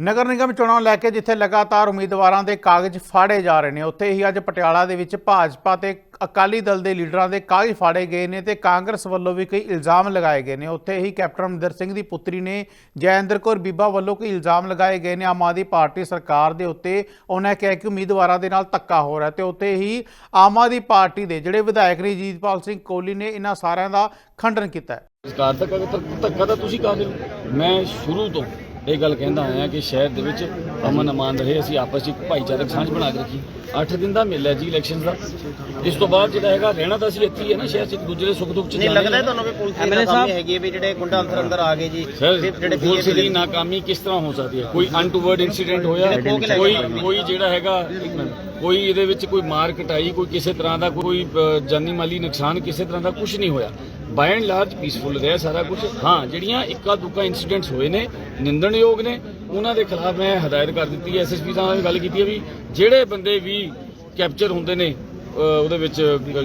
ਨਗਰ ਨਿਗਮ ਚੋਣਾਂ ਲੈ ਕੇ ਜਿੱਥੇ ਲਗਾਤਾਰ ਉਮੀਦਵਾਰਾਂ ਦੇ ਕਾਗਜ਼ ਫਾੜੇ ਜਾ ਰਹੇ ਨੇ, ਉੱਥੇ ਹੀ ਅੱਜ ਪਟਿਆਲਾ ਦੇ ਵਿੱਚ ਭਾਜਪਾ ਤੇ ਅਕਾਲੀ ਦਲ ਦੇ ਲੀਡਰਾਂ ਦੇ ਕਾਗਜ਼ ਫਾੜੇ ਗਏ ਨੇ ਤੇ ਕਾਂਗਰਸ ਵੱਲੋਂ ਵੀ ਕਈ ਇਲਜ਼ਾਮ ਲਗਾਏ ਗਏ ਨੇ। ਉੱਥੇ ਹੀ ਕੈਪਟਨ ਅਮਰਿੰਦਰ ਸਿੰਘ ਦੀ ਪੁੱਤਰੀ ਨੇ ਜੈਇੰਦਰ ਕੌਰ ਬੀਬਾ ਵੱਲੋਂ ਕਈ ਇਲਜ਼ਾਮ ਲਗਾਏ ਗਏ ਨੇ। ਆਮ ਆਦਮੀ ਪਾਰਟੀ ਸਰਕਾਰ ਦੇ ਉੱਤੇ ਉਹਨਾਂ ਕਿਹਾ ਕਿ ਉਮੀਦਵਾਰਾਂ ਦੇ ਨਾਲ ਧੱਕਾ ਹੋ ਰਿਹਾ ਤੇ ਉੱਥੇ ਹੀ ਆਮ ਆਦਮੀ ਪਾਰਟੀ ਦੇ ਜਿਹੜੇ ਵਿਧਾਇਕ ਨੇ, ਜੀਤਪਾਲ ਸਿੰਘ ਕੋਹਲੀ ਨੇ ਇਹਨਾਂ ਸਾਰਿਆਂ ਦਾ ਖੰਡਨ ਕੀਤਾ ਹੈ। ਸਰਕਾਰ ਦਾ ਧੱਕਾ ਤਾਂ ਤੁਸੀਂ ਕਰ ਰਹੇ ਮੈਂ ਸ਼ੁਰੂ ਤੋਂ ਇਹ ਗੱਲ ਕਹਿੰਦਾ ਆਇਆ ਕਿ ਸ਼ਹਿਰ ਦੇ ਵਿੱਚ ਅਮਨ ਅਮਾਨ ਰਹੇ ਅਸੀਂ ਆਪਸ ਵਿੱਚ ਭਾਈਚਾਰਕ ਸਾਂਝ ਬਣਾ ਕੇ ਰੱਖੀ। 8 ਦਿਨ ਦਾ ਮੇਲਾ ਜੀ ਇਲੈਕਸ਼ਨ ਦਾ। ਇਸ ਤੋਂ ਬਾਅਦ ਜਿਹੜਾ ਹੈਗਾ ਰਹਿਣਾ ਤਾਂ ਅਸੀਂ ਇੱਥੇ ਹੀ ਹੈ ਨਾ ਸ਼ਹਿਰ 'ਚ ਇੱਕ ਦੂਜੇ ਦੇ ਸੁੱਖ ਦੁੱਖ 'ਚ ਨਹੀਂ ਲੱਗਦਾ। ਤੁਹਾਨੂੰ ਵੀ ਪੁਲਿਸ ਦੀ ਨਾਕਾਮੀ ਹੈਗੀ ਵੀ ਜਿਹੜੇ ਗੁੰਡਾ ਅੰਦਰ ਅੰਦਰ ਆ ਗਏ ਜੀ ਜਿਹੜੇ ਪੁਲਿਸ ਦੀ ਨਾਕਾਮੀ ਕਿਸ ਤਰ੍ਹਾਂ ਹੋ ਸਕਦੀ ਹੈ? ਕੋਈ ਅਨਟੂਵਰਡ ਇਨਸੀਡੈਂਟ ਹੋਇਆ? ਕੋਈ। ਕੋਈ ਜਿਹੜਾ ਹੈਗਾ ਇੱਕ ਮਿੰਟ, ਕੋਈ ਇਹਦੇ ਵਿੱਚ ਕੋਈ ਮਾਰ ਕਟਾਈ ਕੋਈ ਕਿਸੇ ਤਰ੍ਹਾਂ ਦਾ ਕੋਈ ਜਾਨੀ ਮਾਲੀ ਨੁਕਸਾਨ ਕਿਸੇ ਤਰ੍ਹਾਂ ਦਾ ਕੁਝ ਨਹੀਂ ਹੋਇਆ। ਬਾਈ ਐਂਡ ਲਾਰਜ ਪੀਸਫੁਲ ਰਿਹਾ ਸਾਰਾ ਕੁਝ ਹਾਂ, ਜਿਹੜੀਆਂ ਇੱਕਾ ਦੁੱਕਾ ਇਨਸੀਡੈਂਟਸ ਹੋਏ ਨੇ, ਨਿੰਦਣਯੋਗ ਨੇ, ਉਹਨਾਂ ਦੇ ਖਿਲਾਫ ਮੈਂ ਹਦਾਇਤ ਕਰ ਦਿੱਤੀ। ਹੈ ਐਸਐਸਪੀ ਸਾਹਿਬ ਨਾਲ ਗੱਲ ਕੀਤੀ ਹੈ ਵੀ ਜਿਹੜੇ ਬੰਦੇ ਵੀ ਕੈਪਚਰ ਹੁੰਦੇ ਨੇ ਉਹਦੇ ਵਿੱਚ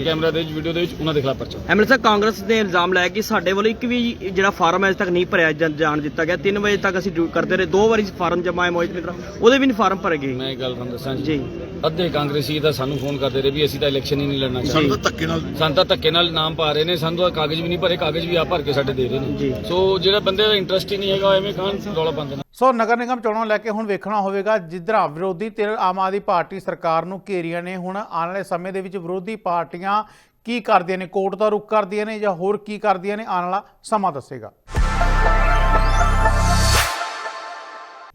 ਕੈਮਰਾ ਦੇ ਵਿੱਚ ਵੀਡੀਓ ਦੇ ਵਿੱਚ ਉਹਨਾਂ ਦੇ ਖਿਲਾਫ ਪਰਚਾ। ਐਮਐਲਏ ਸਾਹਿਬ ਕਾਂਗਰਸ ਨੇ ਇਲਜ਼ਾਮ ਲਾਇਆ ਕਿ ਸਾਡੇ ਵੱਲੋਂ ਇੱਕ ਵੀ ਜਿਹੜਾ ਫਾਰਮ ਅਜੇ ਤੱਕ ਨਹੀਂ ਭਰਿਆ ਜਾਣ ਦਿੱਤਾ ਗਿਆ। 3 ਵਜੇ ਤੱਕ ਅਸੀਂ ਡਿਊਟੀ ਕਰਦੇ ਰਹੇ ਦੋ ਵਾਰੀ ਫਾਰਮ ਜਮ੍ਹਾਂ ਹੈ ਮੋਹਿਤ ਮਿੱਤਰਾ ਉਹਦੇ ਵੀ ਨਹੀਂ ਫਾਰਮ ਭਰੇ ਗਏ। ਮੈਂ ਇਹ ਗੱਲ ਤੁਹਾਨੂੰ ਦੱਸਾਂ ਜੀ। ਅੱਧੇ ਕਾਂਗਰਸੀ ਤਾਂ ਸਾਨੂੰ ਫੋਨ ਕਰਦੇ ਰਹੇ ਵੀ ਅਸੀਂ ਤਾਂ ਇਲੈਕਸ਼ਨ ਹੀ ਨਹੀਂ ਲੜਨਾ ਚਾਹੁੰਦੇ। ਸਾਨੂੰ ਤਾਂ ਧੱਕੇ ਨਾਲ ਸਾਨੂੰ ਤਾਂ ਧੱਕੇ ਨਾਲ ਨਾਮ ਪਾ ਰਹੇ ਨੇ ਸਾਨੂੰ ਤਾਂ ਕਾਗਜ਼ ਵੀ ਨਹੀਂ ਭਰੇ ਕਾਗਜ਼ ਵੀ ਆ ਭਰ ਕੇ ਸਾਡੇ ਦੇ ਰਹੇ ਜੀ। ਨੇ ਸੋ ਜਿਹੜਾ ਬੰਦੇ ਦਾ ਇੰਟਰਸਟ ਹੀ ਨਹੀਂ ਹੈਗਾ ਐਵੇਂ ਕਾਹਨ ਰੌਲਾ ਪਾਉਂਦੇ ਸੋ ਨਗਰ ਨਿਗਮ ਚੋਣਾਂ ਲੈ ਕੇ ਹੁਣ ਵੇਖਣਾ ਹੋਵੇਗਾ ਜਿੱਧਰਾਂ ਵਿਰੋਧੀ ਧਿਰ ਆਮ ਆਦਮੀ ਪਾਰਟੀ ਸਰਕਾਰ ਨੂੰ ਘੇਰੀਆਂ ਨੇ। ਹੁਣ ਆਉਣ ਵਾਲੇ ਸਮੇਂ ਦੇ ਵਿੱਚ ਵਿਰੋਧੀ ਪਾਰਟੀਆਂ ਕੀ ਕਰਦੀਆਂ ਨੇ? ਕੋਰਟ ਦਾ ਰੁਖ ਕਰਦੀਆਂ ਨੇ ਜਾਂ ਹੋਰ ਕੀ ਕਰਦੀਆਂ ਨੇ? ਆਉਣ ਵਾਲਾ ਸਮਾਂ ਦੱਸੇਗਾ।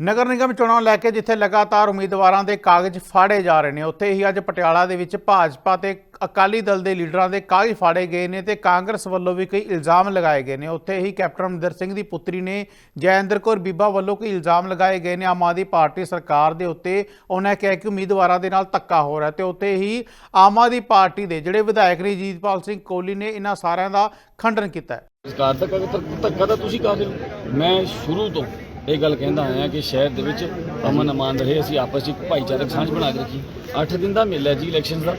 ਨਗਰ ਨਿਗਮ ਚੋਣਾਂ ਲੈ ਕੇ ਜਿੱਥੇ ਲਗਾਤਾਰ ਉਮੀਦਵਾਰਾਂ ਦੇ ਕਾਗਜ਼ ਫਾੜੇ ਜਾ ਰਹੇ ਨੇ, ਉੱਥੇ ਹੀ ਅੱਜ ਪਟਿਆਲਾ ਦੇ ਵਿੱਚ ਭਾਜਪਾ ਤੇ ਅਕਾਲੀ ਦਲ ਦੇ ਲੀਡਰਾਂ ਦੇ ਕਾਗਜ਼ ਫਾੜੇ ਗਏ ਨੇ ਤੇ ਕਾਂਗਰਸ ਵੱਲੋਂ ਵੀ ਕਈ ਇਲਜ਼ਾਮ ਲਗਾਏ ਗਏ ਨੇ। ਉੱਥੇ ਹੀ ਕੈਪਟਨ ਅਮਰਿੰਦਰ ਸਿੰਘ ਦੀ ਪੁੱਤਰੀ ਨੇ ਜੈਇੰਦਰ ਕੌਰ ਬੀਬਾ ਵੱਲੋਂ ਕਈ ਇਲਜ਼ਾਮ ਲਗਾਏ ਗਏ ਨੇ। ਆਮ ਆਦਮੀ ਪਾਰਟੀ ਸਰਕਾਰ ਦੇ ਉੱਤੇ ਉਹਨਾਂ ਕਿਹਾ ਕਿ ਉਮੀਦਵਾਰਾਂ ਦੇ ਨਾਲ ਧੱਕਾ ਹੋ ਰਿਹਾ ਤੇ ਉੱਥੇ ਹੀ ਆਮ ਆਦਮੀ ਪਾਰਟੀ ਦੇ ਜਿਹੜੇ ਵਿਧਾਇਕ ਨੇ ਜੀਤਪਾਲ ਸਿੰਘ ਕੋਹਲੀ ਨੇ ਇਹਨਾਂ ਸਾਰਿਆਂ ਦਾ ਖੰਡਨ ਕੀਤਾ ਹੈ। ਸਰਕਾਰ ਦਾ ਧੱਕਾ ਤਾਂ ਤੁਸੀਂ ਕਾਹਦੇ ਹੋ ਮੈਂ ਸ਼ੁਰੂ ਤੋਂ ਇਹ ਗੱਲ ਕਹਿੰਦਾ ਆਇਆ ਕਿ ਸ਼ਹਿਰ ਦੇ ਵਿੱਚ ਅਮਨ ਅਮਾਨ ਰਹੇ ਅਸੀਂ ਆਪਸ ਵਿੱਚ ਭਾਈਚਾਰਕ ਸਾਂਝ ਬਣਾ ਕੇ ਰੱਖੀ। 8 ਦਿਨ ਦਾ ਮੇਲਾ ਜੀ ਇਲੈਕਸ਼ਨ ਦਾ।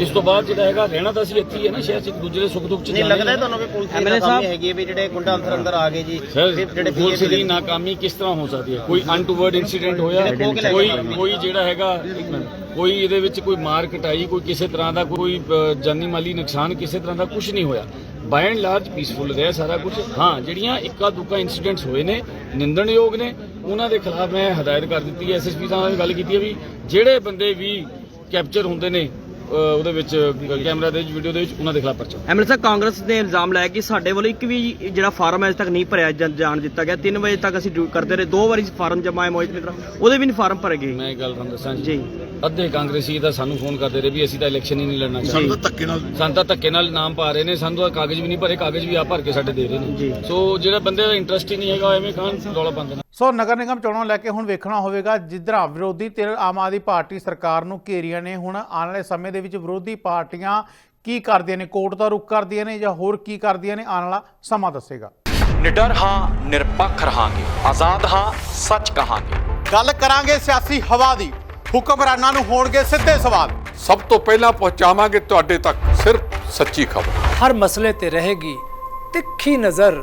ਇਸ ਤੋਂ ਬਾਅਦ ਜਿਹੜਾ ਹੈਗਾ ਰਹਿਣਾ ਤਾਂ ਅਸੀਂ ਇੱਥੇ ਹੀ ਹੈ ਨਾ ਸ਼ਹਿਰ 'ਚ ਇੱਕ ਦੂਜੇ ਦੇ ਸੁੱਖ ਦੁੱਖ 'ਚ ਨਹੀਂ ਲੱਗਦਾ। ਤੁਹਾਨੂੰ ਵੀ ਪੁਲਿਸ ਦੀ ਨਾਕਾਮੀ ਹੈਗੀ ਵੀ ਜਿਹੜੇ ਗੁੰਡਾ ਅੰਦਰ ਅੰਦਰ ਆ ਗਏ ਜੀ ਜਿਹੜੇ ਪੁਲਿਸ ਦੀ ਨਾਕਾਮੀ ਕਿਸ ਤਰ੍ਹਾਂ ਹੋ ਸਕਦੀ ਹੈ? ਕੋਈ ਅਨਟੂਵਰਡ ਇਨਸੀਡੈਂਟ ਹੋਇਆ? ਕੇ ਕੋਈ। ਕੋਈ ਜਿਹੜਾ ਹੈਗਾ ਕੋਈ ਇਹਦੇ ਵਿੱਚ ਕੋਈ ਮਾਰ ਕਟਾਈ ਕੋਈ ਕਿਸੇ ਤਰ੍ਹਾਂ ਦਾ ਕੋਈ ਜਾਨੀ ਮਾਲੀ ਨੁਕਸਾਨ ਕਿਸੇ ਤਰ੍ਹਾਂ ਦਾ ਕੁਝ ਨਹੀਂ ਹੋਇਆ। ਬਾਈ ਐਂਡ ਲਾਰਜ ਪੀਸਫੁਲ ਰਿਹਾ ਸਾਰਾ ਕੁਝ ਹਾਂ, ਜਿਹੜੀਆਂ ਇੱਕਾ ਦੁੱਕਾ ਇਨਸੀਡੈਂਟਸ ਹੋਏ ਨੇ, ਨਿੰਦਣਯੋਗ ਨੇ, ਉਹਨਾਂ ਦੇ ਖਿਲਾਫ ਮੈਂ ਹਦਾਇਤ ਕਰ ਦਿੱਤੀ ਹੈ ਐਸਐਸਪੀ ਸਾਹਿਬ ਨਾਲ ਗੱਲ ਕੀਤੀ ਹੈ ਵੀ ਜਿਹੜੇ ਬੰਦੇ ਵੀ ਕੈਪਚਰ ਹੁੰਦੇ ਨੇ ਉਹਦੇ ਵਿੱਚ ਕੈਮਰਾ ਦੇ ਵਿੱਚ ਵੀਡੀਓ ਦੇ ਵਿੱਚ ਉਹਨਾਂ ਦੇ ਖਿਲਾਫ ਪਰਚਾ। ਐਮਐਲਏ ਸਾਹਿਬ ਕਾਂਗਰਸ ਨੇ ਇਲਜ਼ਾਮ ਲਾਇਆ ਕਿ ਸਾਡੇ ਵੱਲੋਂ ਇੱਕ ਵੀ ਜਿਹੜਾ ਫਾਰਮ ਅਜੇ ਤੱਕ ਨਹੀਂ ਭਰਿਆ ਜਾਣ ਦਿੱਤਾ ਗਿਆ। 3 ਵਜੇ ਤੱਕ ਅਸੀਂ ਡਿਊਟੀ ਕਰਦੇ ਰਹੇ। ਦੋ ਵਾਰੀ ਫਾਰਮ ਜਮ੍ਹਾਂ ਹੈ ਮੋਹਿਤ ਮਿੱਤਰਾ। ਉਹਦੇ ਵੀ ਨਹੀਂ ਫਾਰਮ ਭਰੇ ਗਏ। ਮੈਂ ਗੱਲ ਤੁਹਾਨੂੰ ਦੱਸਾਂ ਜੀ। ਅੱਧੇ ਕਾਂਗਰਸੀ ਤਾਂ ਸਾਨੂੰ ਫੋਨ ਕਰਦੇ ਰਹੇ ਵੀ ਅਸੀਂ ਤਾਂ ਇਲੈਕਸ਼ਨ ਹੀ ਨਹੀਂ ਲੜਨਾ ਸਾਨੂੰ ਚਾਹੁੰਦੇ ਤਾਂ ਧੱਕੇ ਨਾਲ ਸਾਨੂੰ ਤਾਂ ਧੱਕੇ ਨਾਲ ਨਾਮ ਪਾ ਰਹੇ ਨੇ। ਸਾਨੂੰ ਤਾਂ ਕਾਗਜ਼ ਵੀ ਨਹੀਂ ਭਰੇ ਕਾਗਜ਼ ਵੀ ਆ ਭਰ ਕੇ ਸਾਡੇ ਦੇ ਰਹੇ। ਨੇ। ਸੋ ਜਿਹੜਾ ਬੰਦੇ ਦਾ ਇੰਟਰਸਟ ਹੀ ਨਹੀਂ ਹੈਗਾ ਐਵੇਂ ਕਾਹਨ ਰੌਲਾ ਪਾਉਂਦੇ ਨੇ? ਸੋ ਨਗਰ ਨਿਗਮ ਚੋਣਾਂ ਲੈ ਕੇ ਹੁਣ ਵੇਖਣਾ ਹੋਵੇਗਾ ਜਿੱਧਰਾਂ ਵਿਰੋਧੀ ਧਿਰ ਆਮ ਆਦਮੀ ਪਾਰਟੀ ਸਰਕਾਰ ਨੂੰ ਘੇਰੀਆਂ ਨੇ ਹੁਣ ਆਉਣ ਵਾਲੇ ਸਮੇਂ ਦੇ ਵਿੱਚ ਵਿਰੋਧੀ ਪਾਰਟੀਆਂ ਕੀ ਕਰਦੀਆਂ ਨੇ? ਕੋਰਟ ਦਾ ਰੁਖ ਕਰਦੀਆਂ ਨੇ ਜਾਂ ਹੋਰ ਕੀ ਕਰਦੀਆਂ ਨੇ? ਆਉਣ ਵਾਲਾ ਸਮਾਂ ਦੱਸੇਗਾ। ਨਿਡਰ ਹਾਂ ਨਿਰਪੱਖ ਰਹਾਂਗੇ। ਆਜ਼ਾਦ ਹਾਂ ਸੱਚ ਕਹਾਂਗੇ। ਗੱਲ ਕਰਾਂਗੇ ਸਿਆਸੀ ਹਵਾ ਦੀ। ਹੁਕਮਰਾਨਾਂ ਨੂੰ ਹੋਣਗੇ ਸਿੱਧੇ ਸਵਾਲ। ਸਭ ਤੋਂ ਪਹਿਲਾਂ ਪਹੁੰਚਾਵਾਂਗੇ ਤੁਹਾਡੇ ਤੱਕ। ਸਿਰਫ ਸੱਚੀ ਖਬਰ। ਹਰ ਮਸਲੇ ਤੇ ਰਹੇਗੀ ਤਿੱਖੀ ਨਜ਼ਰ।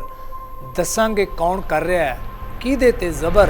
ਦੱਸਾਂਗੇ ਕੌਣ ਕਰ ਰਿਹਾ ਹੈ ਕਿਹਦੇ ਤੇ ਜ਼ਬਰ।